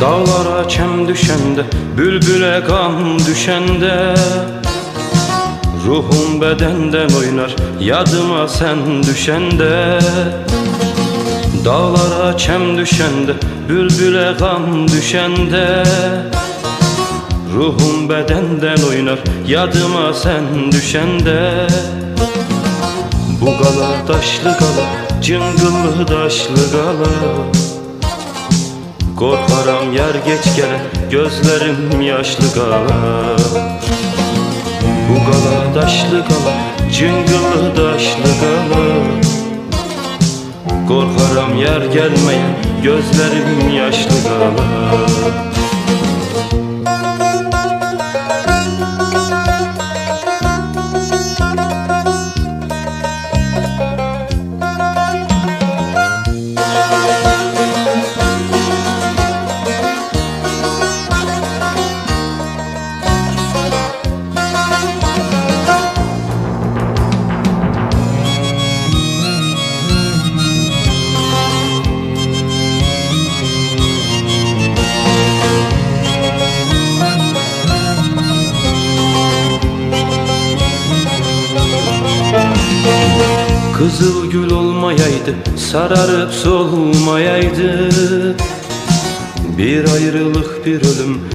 Dağlara çem düşende Bülbüle gam düşende. Ruhum bedenden oynar Yadıma sen düşende. Dağlara çem düşende Bülbüle gam düşende. Ruhum bedenden oynar Yadıma sen düşende. Bu gala taşlı gala Cıngıllı taşlı gala Korkaram yer geç gele Gözlerim yaşlı gala. Bu gala taşlı gala Cıngıllı taşlı gala. Korkaram yer gelmeye Gözlerim yaşlı gala Kızıl gül olmayaydı Sararıp solmayaydı. Bir ayrılık bir ölüm